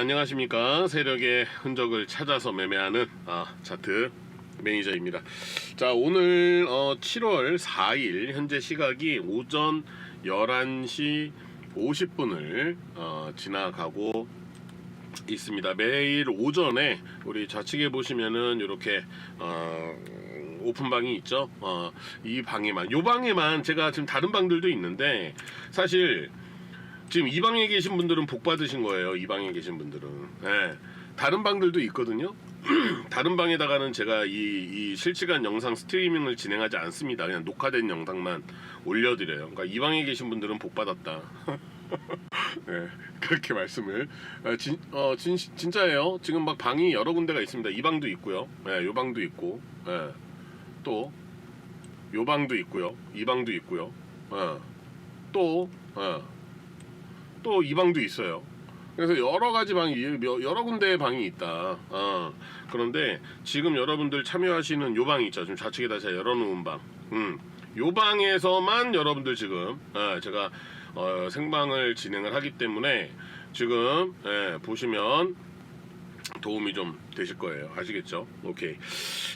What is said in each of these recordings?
안녕하십니까 세력의 흔적을 찾아서 매매하는 아, 차트 매니저입니다. 자 오늘 어, 7월 4일 현재 시각이 오전 11시 50분을 어, 지나가고 있습니다. 매일 오전에 우리 좌측에 보시면은 이렇게 어, 오픈방이 있죠. 어, 이 방에만 요 방에만 제가 지금 다른 방들도 있는데 사실 지금 이 방에 계신 분들은 복 받으신 거예요. 이 방에 계신 분들은. 예. 다른 방들도 있거든요. 다른 방에다가는 제가 이, 이 실시간 영상 스트리밍을 진행하지 않습니다. 그냥 녹화된 영상만 올려드려요. 그러니까 이 방에 계신 분들은 복 받았다. 네, 그렇게 말씀을 아, 진, 어, 진, 진짜예요. 지금 막 방이 여러 군데가 있습니다. 이 방도 있고요. 예, 요 방도 있고, 예, 또, 요 방도 있고요. 이 방도 있고요. 예, 또, 예, 또 이 방도 있어요. 그래서 여러 가지 방이 여- 여러 군데의 방이 있다. 어, 그런데 지금 여러분들 참여하시는 요 방이 있죠. 지금 좌측에다 제가 열어놓은 방. 음, 요 방에서만 여러분들 지금 어, 제가 어, 생방을 진행을 하기 때문에 지금 예, 보시면 도움이 좀 되실 거예요. 아시겠죠? 오케이.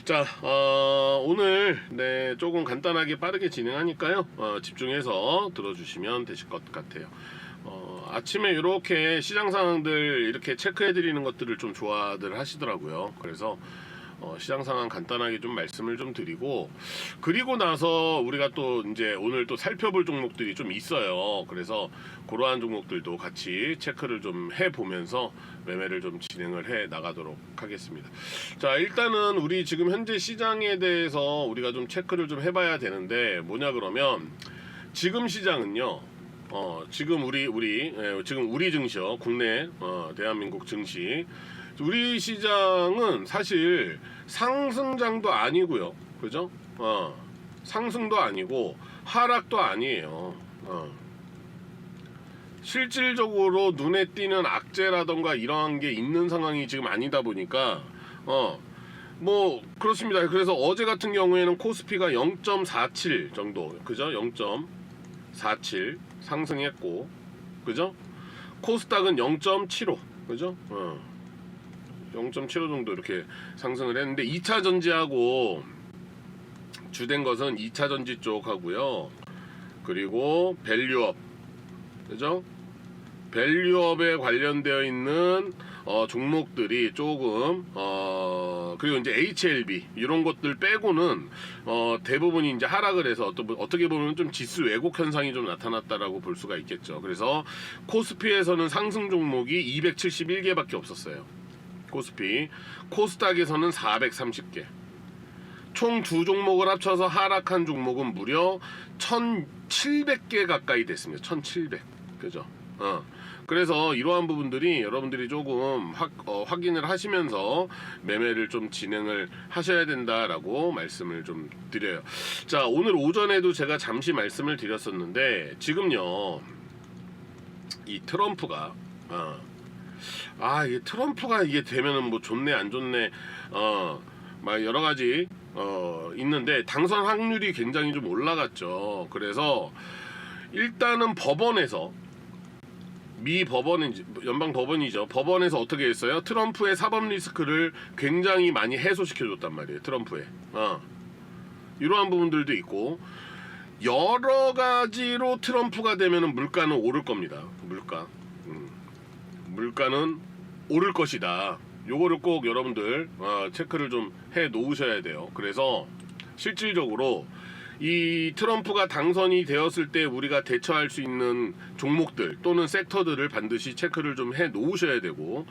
자, 어, 오늘 네 조금 간단하게 빠르게 진행하니까요. 어, 집중해서 들어주시면 되실 것 같아요. 어, 아침에 이렇게 시장 상황들 이렇게 체크해 드리는 것들을 좀 좋아들 하시더라고요. 그래서 어, 시장 상황 간단하게 좀 말씀을 좀 드리고 그리고 나서 우리가 또 이제 오늘 또 살펴볼 종목들이 좀 있어요. 그래서 그러한 종목들도 같이 체크를 좀 해 보면서 매매를 좀 진행을 해 나가도록 하겠습니다. 자, 일단은 우리 지금 현재 시장에 대해서 우리가 좀 체크를 좀 해봐야 되는데 뭐냐 그러면 지금 시장은요. 어, 지금 우리 우리 예, 지금 우리 증시요. 국내 어, 대한민국 증시 우리 시장은 사실 상승장도 아니고요. 그죠? 어. 상승도 아니고 하락도 아니에요. 어. 실질적으로 눈에 띄는 악재라던가 이러한 게 있는 상황이 지금 아니다 보니까 어. 뭐 그렇습니다. 그래서 어제 같은 경우에는 코스피가 0.47 정도. 그죠? 0.47 상승했고. 그죠? 코스닥은 0.75. 그죠? 어. 0.75 정도 이렇게 상승을 했는데 2차 전지하고 주된 것은 2차 전지 쪽 하고요. 그리고 밸류업. 그죠? 밸류업에 관련되어 있는 어, 종목들이 조금 어, 그리고 이제 HLB 이런 것들 빼고는 어, 대부분이 이제 하락을 해서 어떻게 보면 좀 지수 왜곡 현상이 좀 나타났다라고 볼 수가 있겠죠. 그래서 코스피에서는 상승 종목이 271개밖에 없었어요. 코스피 코스닥에서는 430개 총 두 종목을 합쳐서 하락한 종목은 무려 1700개 가까이 됐습니다 1700 그죠 어. 그래서 이러한 부분들이 여러분들이 조금 확, 어, 확인을 하시면서 매매를 좀 진행을 하셔야 된다라고 말씀을 좀 드려요 자 오늘 오전에도 제가 잠시 말씀을 드렸었는데 지금요 이 트럼프가 어, 아, 이게 트럼프가 이게 되면은 뭐 좋네 안 좋네 어, 막 여러 가지 어 있는데 당선 확률이 굉장히 좀 올라갔죠. 그래서 일단은 법원에서 미 법원인지 연방 법원이죠. 법원에서 어떻게 했어요? 트럼프의 사법 리스크를 굉장히 많이 해소시켜 줬단 말이에요. 트럼프에. 어. 이러한 부분들도 있고 여러 가지로 트럼프가 되면은 물가는 오를 겁니다. 물가. 음. 물가는 오를 것이다. 요거를 꼭 여러분들 어, 체크를 좀 해 놓으셔야 돼요. 그래서 실질적으로 이 트럼프가 당선이 되었을 때 우리가 대처할 수 있는 종목들 또는 섹터들을 반드시 체크를 좀 해 놓으셔야 되고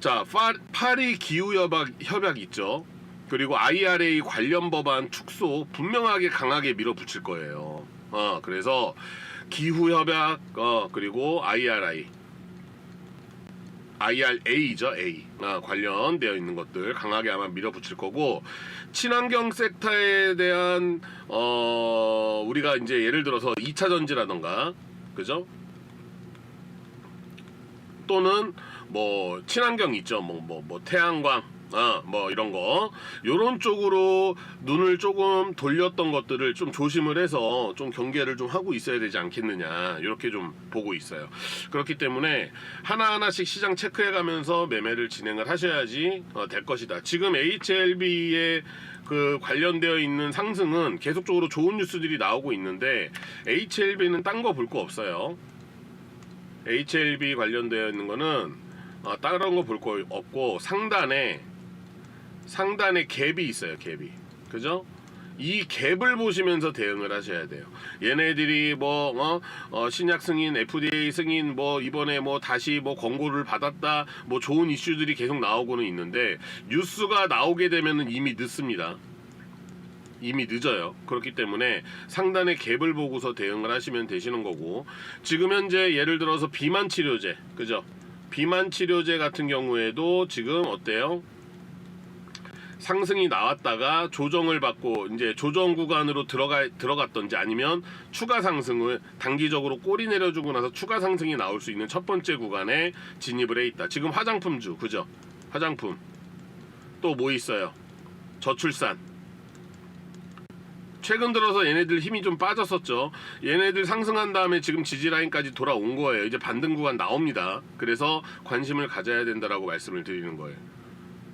자 파, 파리 기후 협약 협약 있죠. 그리고 IRA 관련 법안 축소 분명하게 강하게 밀어붙일 거예요. 어 그래서 기후 협약 어 그리고 IRA IRA죠, A. 아, 관련되어 있는 것들 강하게 아마 밀어붙일 거고, 친환경 섹터에 대한, 어, 우리가 이제 예를 들어서 2차 전지라던가, 그죠? 또는 뭐, 친환경 있죠. 뭐, 뭐, 뭐, 태양광, 아, 뭐 이런 거 요런 쪽으로 눈을 조금 돌렸던 것들을 좀 조심을 해서 좀 경계를 좀 하고 있어야 되지 않겠느냐 이렇게 좀 보고 있어요. 그렇기 때문에 하나하나씩 시장 체크해 가면서 매매를 진행을 하셔야지 어, 될 것이다. 지금 HLB에 그 관련되어 있는 상승은 계속적으로 좋은 뉴스들이 나오고 있는데 HLB는 딴 거 볼거 없어요. HLB 관련되어 있는 거는 어, 다른 거 볼 거 없고 상단에 상단에 갭이 있어요. 갭이 그죠? 이 갭을 보시면서 대응을 하셔야 돼요. 얘네들이 뭐 어, 어, 신약 승인, FDA 승인, 뭐 이번에 뭐 다시 뭐 권고를 받았다, 뭐 좋은 이슈들이 계속 나오고는 있는데 뉴스가 나오게 되면은 이미 늦습니다. 이미 늦어요. 그렇기 때문에 상단의 갭을 보고서 대응을 하시면 되시는 거고 지금 현재 예를 들어서 비만 치료제, 그죠? 비만 치료제 같은 경우에도 지금 어때요? 상승이 나왔다가 조정을 받고 이제 조정 구간으로 들어가 들어갔던지 아니면 추가 상승을 단기적으로 꼬리 내려주고 나서 추가 상승이 나올 수 있는 첫 번째 구간에 진입을 해 있다. 지금 화장품주 그죠? 화장품 또 뭐 있어요? 저출산 최근 들어서 얘네들 힘이 좀 빠졌었죠. 얘네들 상승한 다음에 지금 지지 라인까지 돌아온 거예요. 이제 반등 구간 나옵니다. 그래서 관심을 가져야 된다라고 말씀을 드리는 거예요.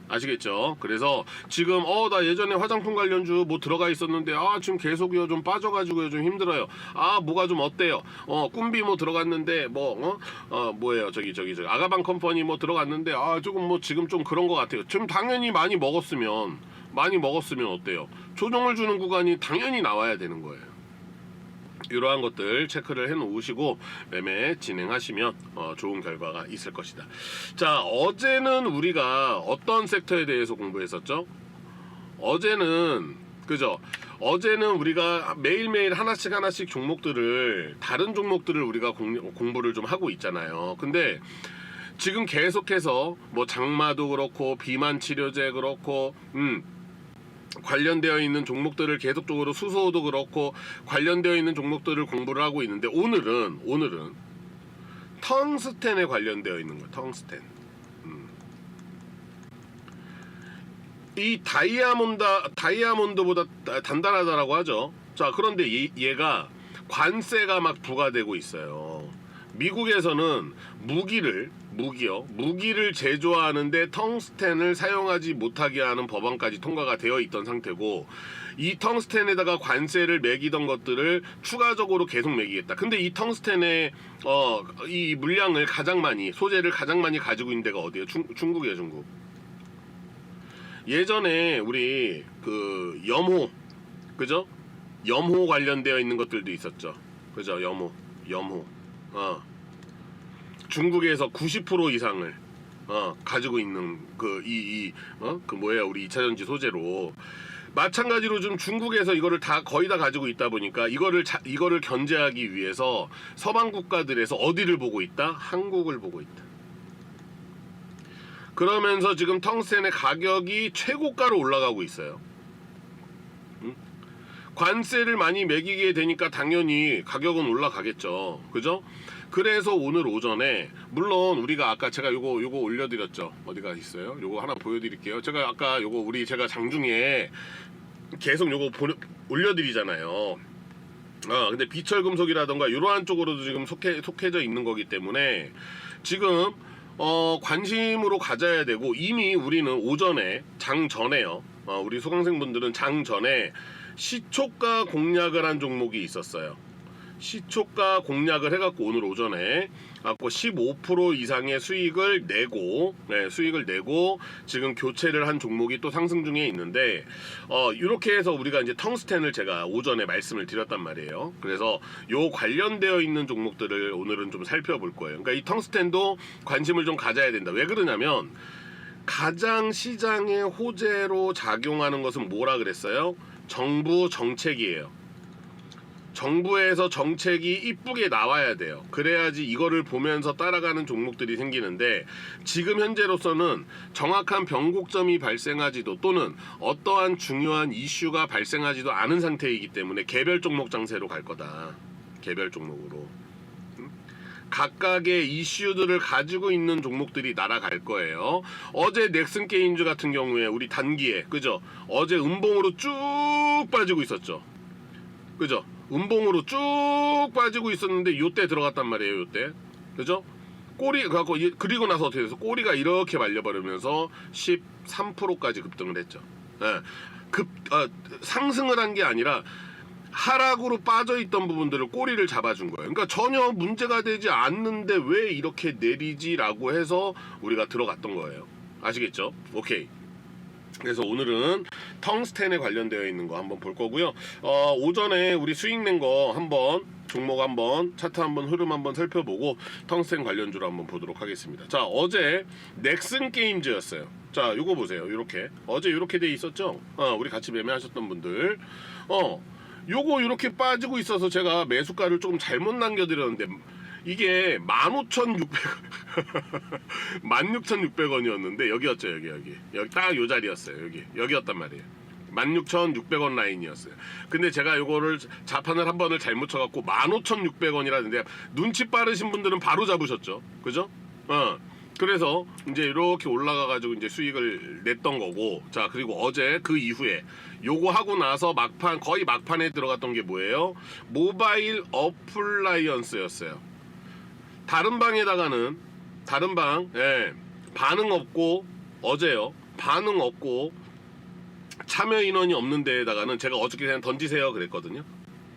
아시겠죠? 그래서 지금 어 나 예전에 화장품 관련주 뭐 들어가 있었는데 아 지금 계속요 좀 빠져가지고요 좀 힘들어요. 아 뭐가 좀 어때요? 어 꿈비 뭐 들어갔는데 뭐어 어, 뭐예요 저기 저기 저기 아가방 컴퍼니 뭐 들어갔는데 아 조금 뭐 지금 좀 그런 것 같아요. 지금 당연히 많이 먹었으면 많이 먹었으면 어때요? 조정을 주는 구간이 당연히 나와야 되는 거예요. 이러한 것들 체크를 해 놓으시고 매매 진행하시면 어, 좋은 결과가 있을 것이다. 자, 어제는 우리가 어떤 섹터에 대해서 공부했었죠? 어제는 그죠? 어제는 우리가 매일매일 하나씩 하나씩 종목들을 다른 종목들을 우리가 공, 공부를 좀 하고 있잖아요. 근데 지금 계속해서 뭐 장마도 그렇고 비만 치료제 그렇고 음 관련되어 있는 종목들을 계속적으로 수소도 그렇고 관련되어 있는 종목들을 공부를 하고 있는데 오늘은 오늘은 텅스텐에 관련되어 있는 거예요. 텅스텐. 음. 이 다이아몬드 다이아몬드보다 다- 단단하다라고 하죠. 자 그런데 얘, 얘가 관세가 막 부과되고 있어요. 미국에서는 무기를 무기요 무기를 제조하는데 텅스텐을 사용하지 못하게 하는 법안까지 통과가 되어 있던 상태고 이 텅스텐에다가 관세를 매기던 것들을 추가적으로 계속 매기겠다. 근데 이 텅스텐의 어 이 물량을 가장 많이 소재를 가장 많이 가지고 있는 데가 어디예요? 중, 중국이에요, 중국. 예전에 우리 그 염호 그죠? 염호 관련되어 있는 것들도 있었죠. 그죠? 염호, 염호. 어. 중국에서 90% 이상을 어, 가지고 있는 그 이이 어? 그 뭐예요? 우리 2차 전지 소재로 마찬가지로 좀 중국에서 이거를 다 거의 다 가지고 있다 보니까 이거를 자, 이거를 견제하기 위해서 서방 국가들에서 어디를 보고 있다? 한국을 보고 있다. 그러면서 지금 텅스텐의 가격이 최고가로 올라가고 있어요. 응? 관세를 많이 매기게 되니까 당연히 가격은 올라가겠죠. 그죠? 그래서 오늘 오전에 물론 우리가 아까 제가 요거 요거 올려드렸죠. 어디가 있어요? 요거 하나 보여드릴게요. 제가 아까 요거 우리 제가 장중에 계속 요거 보내, 올려드리잖아요. 아 근데 비철금속이라던가 이러한 쪽으로도 지금 속해 속해져 있는 거기 때문에 지금 어 관심으로 가져야 되고 이미 우리는 오전에 장 전에요. 어, 우리 수강생분들은 장 전에 시초가 공략을 한 종목이 있었어요. 시초가 공략을 해갖고 오늘 오전에 갖고 15% 이상의 수익을 내고 네, 수익을 내고 지금 교체를 한 종목이 또 상승 중에 있는데 어 이렇게 해서 우리가 이제 텅스텐을 제가 오전에 말씀을 드렸단 말이에요. 그래서 요 관련되어 있는 종목들을 오늘은 좀 살펴볼 거예요. 그러니까 이 텅스텐도 관심을 좀 가져야 된다. 왜 그러냐면 가장 시장의 호재로 작용하는 것은 뭐라 그랬어요? 정부 정책이에요. 정부에서 정책이 이쁘게 나와야 돼요. 그래야지 이거를 보면서 따라가는 종목들이 생기는데 지금 현재로서는 정확한 변곡점이 발생하지도 또는 어떠한 중요한 이슈가 발생하지도 않은 상태이기 때문에 개별 종목 장세로 갈 거다. 개별 종목으로. 음? 각각의 이슈들을 가지고 있는 종목들이 날아갈 거예요. 어제 넥슨 게임즈 같은 경우에 우리 단기에 그죠? 어제 음봉으로 쭉 빠지고 있었죠. 그죠? 음봉으로 쭉 빠지고 있었는데 요때 들어갔단 말이에요. 요때. 그죠? 꼬리 갖고 그리고 나서 어떻게 돼서 꼬리가 이렇게 말려버리면서 13%까지 급등을 했죠. 예. 급 아, 상승을 한 게 아니라 하락으로 빠져 있던 부분들을 꼬리를 잡아준 거예요. 그러니까 전혀 문제가 되지 않는데 왜 이렇게 내리지라고 해서 우리가 들어갔던 거예요. 아시겠죠? 오케이. 그래서 오늘은 텅스텐에 관련되어 있는 거 한번 볼 거고요. 어, 오전에 우리 수익 낸 거 한번 종목 한번 차트 한번 흐름 한번 살펴보고 텅스텐 관련주로 한번 보도록 하겠습니다. 자 어제 넥슨 게임즈였어요. 자 요거 보세요. 요렇게 어제 요렇게 돼 있었죠. 어, 우리 같이 매매하셨던 분들 어 요거 이렇게 빠지고 있어서 제가 매수가를 조금 잘못 남겨드렸는데 이게 15,600원 16,600원이었는데 여기였죠 여기 여기 여기 딱 요 자리였어요 여기 여기였단 말이에요 16,600원 라인이었어요 근데 제가 요거를 자판을 한 번을 잘못 쳐갖고 15,600원이라는데 눈치 빠르신 분들은 바로 잡으셨죠 그죠? 어 그래서 이제 이렇게 올라가 가지고 이제 수익을 냈던 거고 자 그리고 어제 그 이후에 요거 하고 나서 막판 거의 막판에 들어갔던 게 뭐예요? 모바일 어플라이언스였어요. 다른 방에다가는 다른 방 예, 반응 없고 어제요 반응 없고 참여 인원이 없는 데에다가는 제가 어저께 그냥 던지세요 그랬거든요.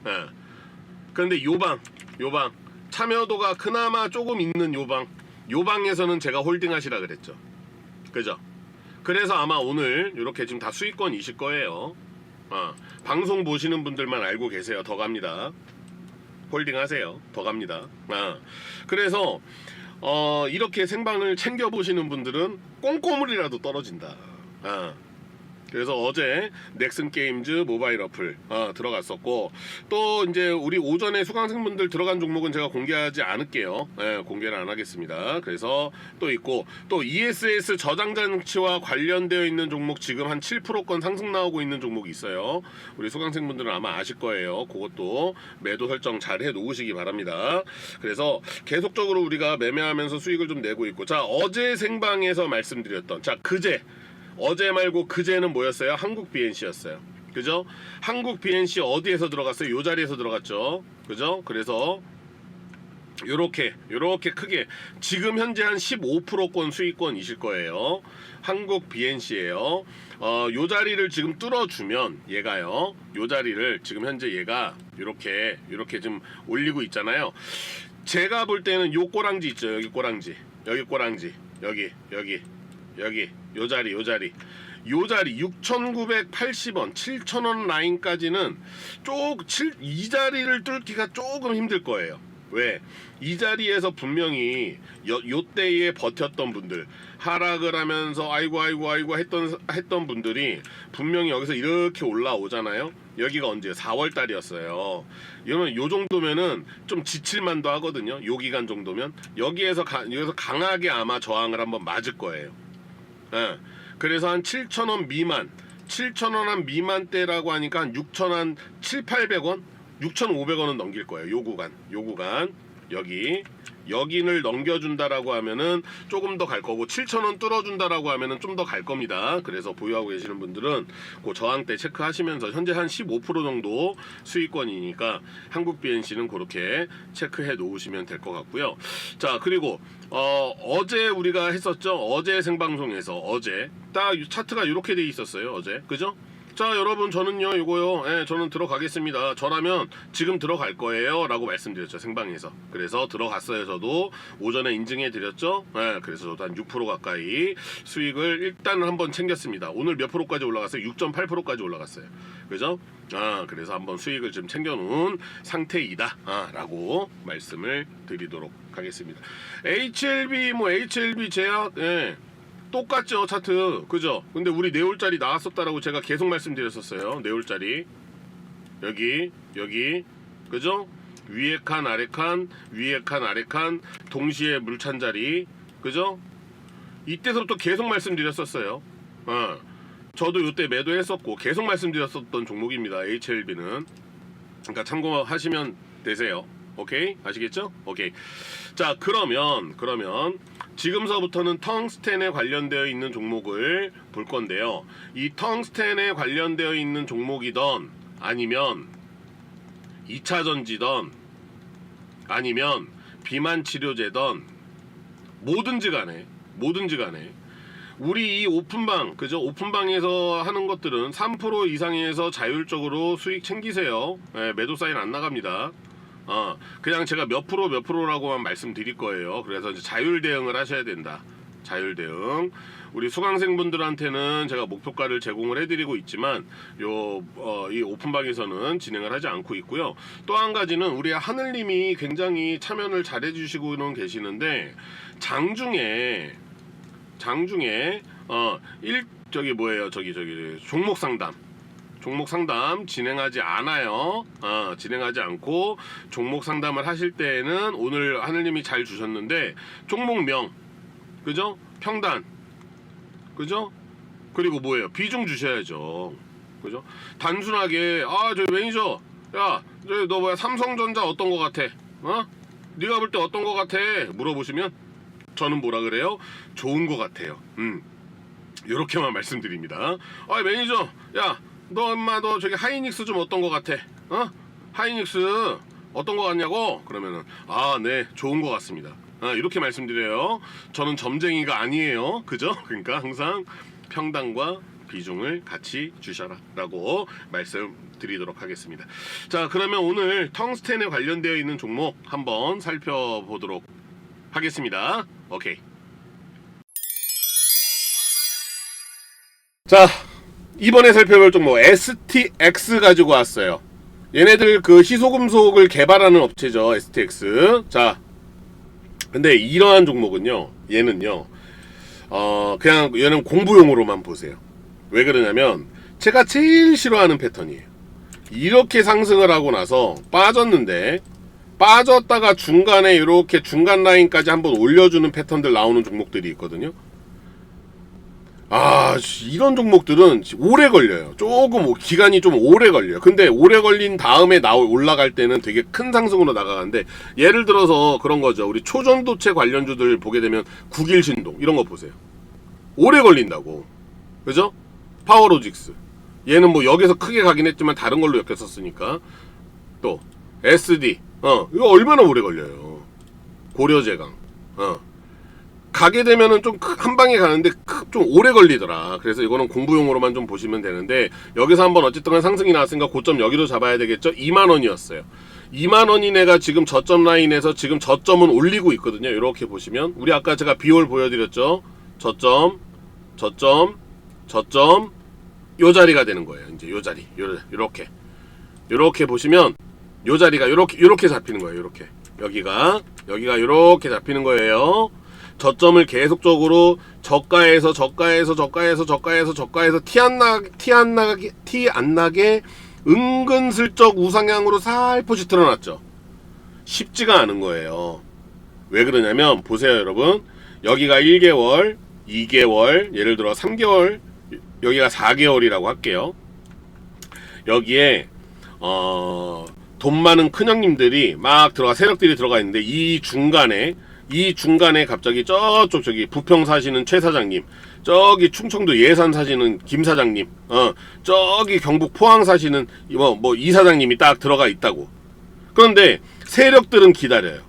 예. 그런데 요방 요방 참여도가 그나마 조금 있는 요방 요방에서는 제가 홀딩 하시라 그랬죠. 그죠? 그래서 아마 오늘 이렇게 지금 다 수익권이실 거예요. 어, 방송 보시는 분들만 알고 계세요. 더 갑니다. 홀딩하세요. 더 갑니다. 어, 그래서 어, 이렇게 생방을 챙겨 보시는 분들은 꼼꼼물이라도 떨어진다. 어. 그래서 어제 넥슨 게임즈 모바일 어플 어, 들어갔었고 또 이제 우리 오전에 수강생분들 들어간 종목은 제가 공개하지 않을게요. 예, 공개를 안 하겠습니다. 그래서 또 있고 또 ESS 저장 장치와 관련되어 있는 종목 지금 한 7%권 상승 나오고 있는 종목이 있어요. 우리 수강생분들은 아마 아실 거예요. 그것도 매도 설정 잘 해 놓으시기 바랍니다. 그래서 계속적으로 우리가 매매하면서 수익을 좀 내고 있고 자 어제 생방에서 말씀드렸던 자 그제 어제 말고 그제는 뭐였어요? 한국 BNC였어요. 그죠? 한국 BNC 어디에서 들어갔어요? 요 자리에서 들어갔죠. 그죠? 그래서 요렇게 요렇게 크게 지금 현재 한 15%권 수익권이실 거예요. 한국 BNC예요. 어, 요 자리를 지금 뚫어주면 얘가요. 요 자리를 지금 현재 얘가 요렇게 요렇게 지금 올리고 있잖아요. 제가 볼 때는 요 꼬랑지 있죠. 여기 꼬랑지. 여기 꼬랑지. 여기 여기 여기 요 자리 요 자리 요 자리 6,980원 7,000원 라인까지는 쪽이 자리를 뚫기가 조금 힘들 거예요. 왜? 이 자리에서 분명히 요, 요 때에 버텼던 분들 하락을 하면서 아이고 아이고 아이고 했던 했던 분들이 분명히 여기서 이렇게 올라오잖아요. 여기가 언제 4월 달이었어요. 이러면 요 정도면은 좀 지칠만도 하거든요. 요 기간 정도면 여기에서 가, 여기서 강하게 아마 저항을 한번 맞을 거예요. 예. 그래서 한 7,000원 미만, 7,000원 한 미만대라고 하니까 한 6,000원, 7, 800원, 6,500원은 넘길 거예요. 요 구간, 요 구간. 여기 여긴을 넘겨준다라고 하면은 조금 더 갈 거고 7,000원 뚫어준다라고 하면은 좀 더 갈 겁니다. 그래서 보유하고 계시는 분들은 그 저항대 체크하시면서 현재 한 15% 정도 수익권이니까 한국 BNC는 그렇게 체크해 놓으시면 될 것 같고요. 자 그리고 어, 어제 우리가 했었죠. 어제 생방송에서 어제 딱 차트가 이렇게 돼 있었어요. 어제 그죠? 자 여러분 저는요 이거요. 예, 저는 들어가겠습니다. 저라면 지금 들어갈 거예요 라고 말씀드렸죠 생방에서. 그래서 들어갔어요 저도. 오전에 인증해 드렸죠? 예, 그래서 저도 한 6% 가까이 수익을 일단은 한번 챙겼습니다. 오늘 몇 프로까지 올라갔어요? 6.8%까지 올라갔어요. 그죠? 아 그래서 한번 수익을 좀 챙겨놓은 상태이다 아, 라고 말씀을 드리도록 하겠습니다. HLB 뭐 HLB 제약 예. 똑같죠 차트. 그죠? 근데 우리 네올짜리 나왔었다라고 제가 계속 말씀드렸었어요. 네올짜리. 여기 여기. 그죠? 위에 칸 아래 칸. 위에 칸 아래 칸. 동시에 물찬 자리. 그죠? 이때서부터 계속 말씀드렸었어요. 어. 저도 이때 매도했었고 계속 말씀드렸었던 종목입니다 HLB는. 그러니까 참고하시면 되세요. 오케이? 아시겠죠? 오케이. 자 그러면 그러면 지금서부터는 텅스텐에 관련되어 있는 종목을 볼 건데요. 이 텅스텐에 관련되어 있는 종목이던 아니면 2차 전지던 아니면 비만 치료제던 뭐든지 간에 뭐든지 간에 우리 이 오픈방 그죠? 오픈방에서 하는 것들은 3% 이상에서 자율적으로 수익 챙기세요. 예, 매도 사인 안 나갑니다 어 그냥 제가 몇 프로 몇 프로라고만 말씀드릴 거예요. 그래서 이제 자율 대응을 하셔야 된다. 자율 대응. 우리 수강생분들한테는 제가 목표가를 제공을 해드리고 있지만 요 어, 이 오픈방에서는 진행을 하지 않고 있고요. 또 한 가지는 우리 하늘님이 굉장히 참여를 잘해주시고는 계시는데 장중에 장중에 어 일 저기 뭐예요? 저기 저기 종목 상담 종목 상담 진행하지 않아요. 어, 진행하지 않고 종목 상담을 하실 때에는 오늘 하늘님이 잘 주셨는데 종목명 그죠? 평단 그죠? 그리고 뭐예요? 비중 주셔야죠. 그죠? 단순하게 아저 매니저 야너 뭐야 삼성전자 어떤 거 같아? 어? 네가 볼 때 어떤 거 같아? 물어보시면 저는 뭐라 그래요? 좋은 거 같아요. 음. 요렇게만 말씀드립니다. 아 매니저 야 너 엄마 너 저기 하이닉스 좀 어떤 거 같아? 어? 하이닉스 어떤 거 같냐고? 그러면은 아 네 좋은 거 같습니다. 아, 이렇게 말씀드려요. 저는 점쟁이가 아니에요. 그죠? 그러니까 항상 평단과 비중을 같이 주셔라 라고 말씀드리도록 하겠습니다. 자, 그러면 오늘 텅스텐에 관련되어 있는 종목 한번 살펴보도록 하겠습니다. 오케이. 자, 이번에 살펴볼 종목 STX 가지고 왔어요. 얘네들 그 희소금속을 개발하는 업체죠. STX. 자, 근데 이러한 종목은요, 얘는요, 어, 그냥 얘는 공부용으로만 보세요. 왜 그러냐면, 제가 제일 싫어하는 패턴이에요. 이렇게 상승을 하고 나서 빠졌는데, 빠졌다가 중간에 이렇게 중간 라인까지 한번 올려주는 패턴들 나오는 종목들이 있거든요. 아, 이런 종목들은 오래 걸려요. 조금 뭐 기간이 좀 오래 걸려요. 근데 오래 걸린 다음에 나 올라갈 때는 되게 큰 상승으로 나가는데 예를 들어서 그런 거죠. 우리 초전도체 관련주들 보게 되면 국일 신동 이런 거 보세요. 오래 걸린다고. 그죠? 파워로직스. 얘는 뭐 여기서 크게 가긴 했지만 다른 걸로 엮였었으니까. 또 SD. 어, 이거 얼마나 오래 걸려요. 고려제강. 어. 가게 되면은 좀 한 방에 가는데 좀 오래 걸리더라. 그래서 이거는 공부용으로만 좀 보시면 되는데 여기서 한번 어쨌든 간 상승이 나왔으니까 고점 여기로 잡아야 되겠죠. 2만 원이었어요. 2만 원인 애가 지금 저점 라인에서 지금 저점은 올리고 있거든요. 이렇게 보시면 우리 아까 제가 비올 보여드렸죠. 저점, 저점, 저점 요 자리가 되는 거예요. 이제 요 자리, 요 요렇게 요렇게 보시면 요 자리가 요렇게 요렇게 잡히는 거예요. 요렇게 여기가 여기가 요렇게 잡히는 거예요. 저점을 계속적으로 저가에서 저가에서 저가에서 저가에서 저가에서 티 안 나 티 안 나게 티 안 나게 은근슬쩍 우상향으로 살포시 틀어놨죠. 쉽지가 않은 거예요. 왜 그러냐면 보세요, 여러분. 여기가 1개월, 2개월, 예를 들어 3개월, 여기가 4개월이라고 할게요. 여기에 어, 돈 많은 큰형님들이 막 들어가 세력들이 들어가 있는데 이 중간에 이 중간에 갑자기 저쪽 저기 부평 사시는 최 사장님, 저기 충청도 예산 사시는 김 사장님, 어 저기 경북 포항 사시는 뭐뭐 이 사장님이 딱 들어가 있다고. 그런데 세력들은 기다려요.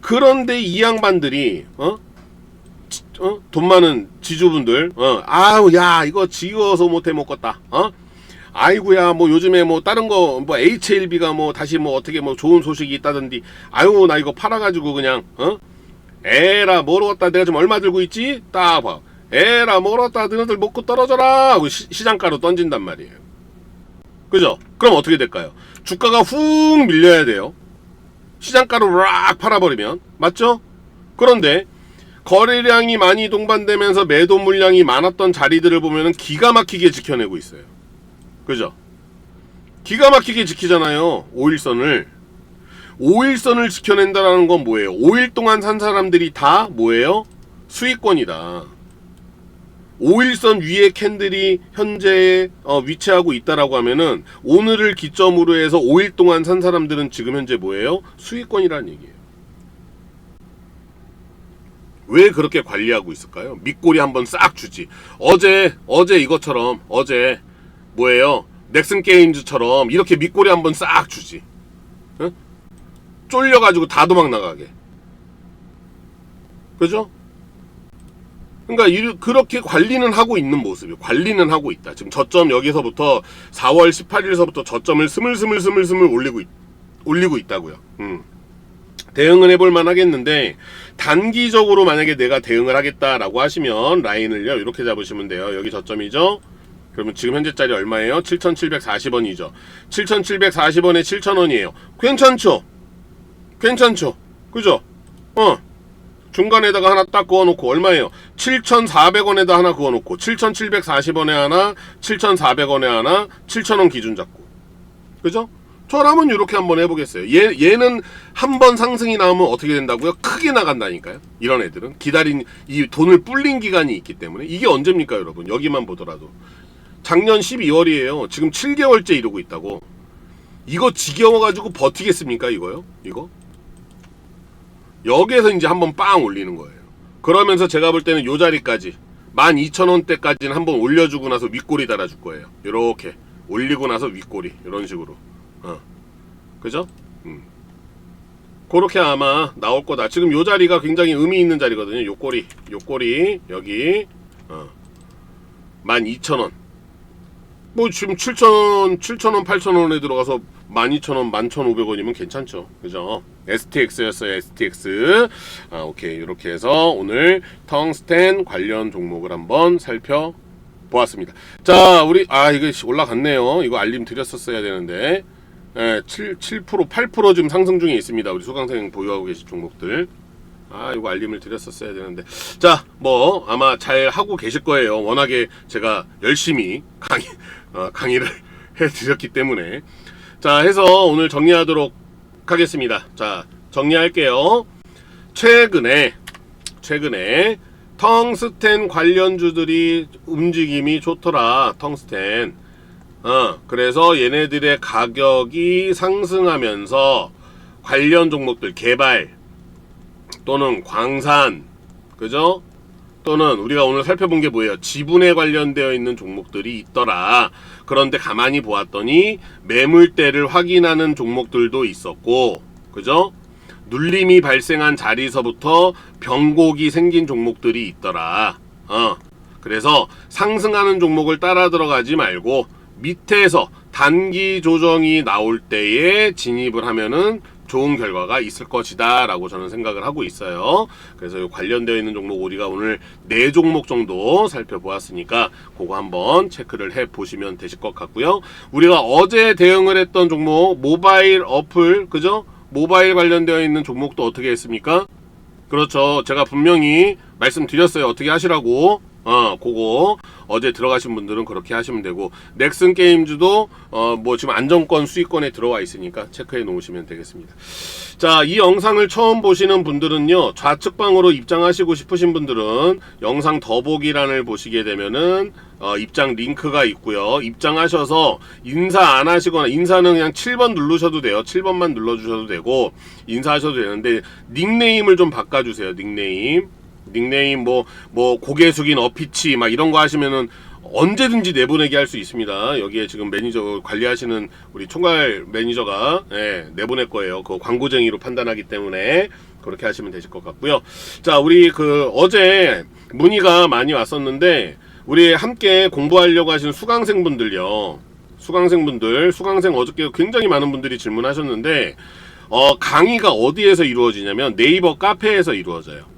그런데 이 양반들이 어? 지- 어? 돈 많은 지주분들 어 아우 야 이거 지워서 못해 먹겠다 어 아이고야 뭐 요즘에 뭐 다른 거 뭐 HLB가 뭐 다시 뭐 어떻게 뭐 좋은 소식이 있다던디 아유 나 이거 팔아가지고 그냥 어 에라 멀었다 내가 지금 얼마 들고 있지? 딱 봐. 에라 멀었다 너희들 먹고 떨어져라! 하고 시, 시장가로 던진단 말이에요. 그죠? 그럼 어떻게 될까요? 주가가 훅 밀려야 돼요. 시장가로 락 팔아버리면. 맞죠? 그런데 거래량이 많이 동반되면서 매도 물량이 많았던 자리들을 보면은 기가 막히게 지켜내고 있어요. 그죠? 기가 막히게 지키잖아요. 5일선을. 5일선을 지켜낸다라는 건 뭐예요? 5일 동안 산 사람들이 다 뭐예요? 수익권이다. 5일선 위에 캔들이 현재 어, 위치하고 있다라고 하면은 오늘을 기점으로 해서 5일 동안 산 사람들은 지금 현재 뭐예요? 수익권이라는 얘기예요. 왜 그렇게 관리하고 있을까요? 밑골이 한번 싹 주지. 어제 어제 이것처럼 어제 뭐예요? 넥슨 게임즈처럼 이렇게 밑골이 한번 싹 주지. 응? 쫄려가지고 다 도망 나가게. 그죠? 그러니까 이- 그렇게 관리는 하고 있는 모습이에요. 관리는 하고 있다. 지금 저점 여기서부터 4월 18일서부터 저점을 스물스물스물스물 올리고 있, 올리고 있다고요. 음. 대응을 해볼 만하겠는데 단기적으로 만약에 내가 대응을 하겠다라고 하시면 라인을요 이렇게 잡으시면 돼요. 여기 저점이죠. 그러면 지금 현재짜리 얼마예요? 7,740원이죠. 7,740원에 7,000원이에요. 괜찮죠? 괜찮죠? 그죠? 어. 중간에다가 하나 딱 그어놓고 얼마예요? 7,400원에다 하나 그어놓고 7,740원에 하나, 7,400원에 하나, 7,000원 기준 잡고 그죠? 저라면 이렇게 한번 해보겠어요. 얘, 얘는 한 번 상승이 나오면 어떻게 된다고요? 크게 나간다니까요. 이런 애들은 기다린 이 돈을 불린 기간이 있기 때문에 이게 언제입니까, 여러분? 여기만 보더라도 작년 12월이에요. 지금 7개월째 이러고 있다고. 이거 지겨워가지고 버티겠습니까, 이거요? 이거? 여기에서 이제 한번 빵 올리는 거예요. 그러면서 제가 볼 때는 요 자리까지 12,000원대까지는 한번 올려주고 나서 윗골이 달아줄 거예요. 이렇게 올리고 나서 윗골이 이런 식으로. 어. 그죠? 음. 그렇게 아마 나올 거다. 지금 요 자리가 굉장히 의미 있는 자리거든요. 요 꼬리, 요 꼬리 여기 어. 12,000원. 뭐 지금 7,000원, 7,000원, 8,000원에 들어가서 12,000원, 11,500원이면 괜찮죠. 그죠? STX였어요, STX. 아, 오케이. 이렇게 해서 오늘 텅스텐 관련 종목을 한번 살펴보았습니다. 자, 우리, 아, 이거 올라갔네요. 이거 알림 드렸었어야 되는데. 예, 7, 7%, 8% 지금 상승 중에 있습니다. 우리 수강생 보유하고 계신 종목들. 아, 이거 알림을 드렸었어야 되는데. 자, 뭐, 아마 잘 하고 계실 거예요. 워낙에 제가 열심히 강의, 어, 강의를 해드렸기 때문에. 자, 해서 오늘 정리하도록 하겠습니다. 자, 정리할게요. 최근에, 최근에, 텅스텐 관련주들이 움직임이 좋더라. 텅스텐. 어, 그래서 얘네들의 가격이 상승하면서 관련 종목들 개발, 또는 광산, 그죠? 또는 우리가 오늘 살펴본 게 뭐예요? 지분에 관련되어 있는 종목들이 있더라. 그런데 가만히 보았더니 매물대를 확인하는 종목들도 있었고, 그죠? 눌림이 발생한 자리서부터 변곡이 생긴 종목들이 있더라. 어. 그래서 상승하는 종목을 따라 들어가지 말고 밑에서 단기 조정이 나올 때에 진입을 하면은 좋은 결과가 있을 것이다 라고 저는 생각을 하고 있어요. 그래서 요 관련되어 있는 종목 우리가 오늘 네 종목 정도 살펴보았으니까 그거 한번 체크를 해 보시면 되실 것 같고요. 우리가 어제 대응을 했던 종목 모바일 어플 그죠? 모바일 관련되어 있는 종목도 어떻게 했습니까? 그렇죠. 제가 분명히 말씀드렸어요. 어떻게 하시라고 어, 그거 어제 들어가신 분들은 그렇게 하시면 되고 넥슨 게임즈도 어, 뭐 지금 안정권 수익권에 들어와 있으니까 체크해 놓으시면 되겠습니다. 자, 이 영상을 처음 보시는 분들은요. 좌측방으로 입장하시고 싶으신 분들은 영상 더보기란을 보시게 되면은 어, 입장 링크가 있고요. 입장하셔서 인사 안 하시거나 인사는 그냥 7번 누르셔도 돼요. 7번만 눌러 주셔도 되고 인사하셔도 되는데 닉네임을 좀 바꿔 주세요. 닉네임. 닉네임 뭐뭐 고개 숙인 어피치 막 이런 거 하시면은 언제든지 내보내게 할수 있습니다. 여기에 지금 매니저 관리하시는 우리 총괄 매니저가 예, 내보낼 거예요. 그 광고쟁이로 판단하기 때문에 그렇게 하시면 되실 것 같고요. 자, 우리 그 어제 문의가 많이 왔었는데 우리 함께 공부하려고 하시는 수강생분들요. 수강생분들, 수강생 어저께 굉장히 많은 분들이 질문하셨는데 어, 강의가 어디에서 이루어지냐면 네이버 카페에서 이루어져요.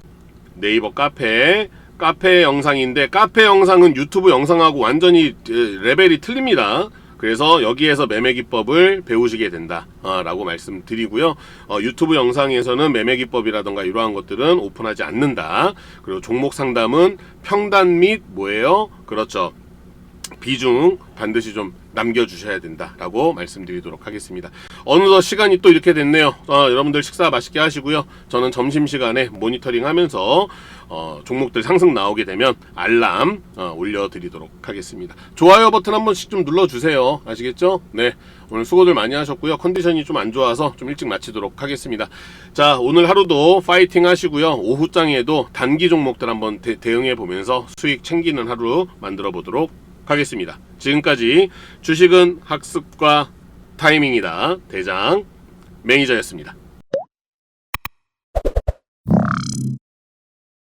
네이버 카페 카페 영상인데 카페 영상은 유튜브 영상하고 완전히 에, 레벨이 틀립니다. 그래서 여기에서 매매 기법을 배우시게 된다라고 말씀드리고요. 어, 유튜브 영상에서는 매매 기법이라던가 이러한 것들은 오픈하지 않는다. 그리고 종목 상담은 평단 및 뭐예요? 그렇죠. 비중 반드시 좀 남겨주셔야 된다라고 말씀드리도록 하겠습니다. 어느덧 시간이 또 이렇게 됐네요. 어, 여러분들 식사 맛있게 하시고요. 저는 점심 시간에 모니터링 하면서 어, 종목들 상승 나오게 되면 알람 어, 올려드리도록 하겠습니다. 좋아요 버튼 한 번씩 좀 눌러주세요. 아시겠죠? 네. 오늘 수고들 많이 하셨고요. 컨디션이 좀 안 좋아서 좀 일찍 마치도록 하겠습니다. 자, 오늘 하루도 파이팅 하시고요. 오후장에도 단기 종목들 한번 대, 대응해 보면서 수익 챙기는 하루 만들어 보도록 하겠습니다. 지금까지 주식은 학습과 타이밍이다. 대장 매니저였습니다.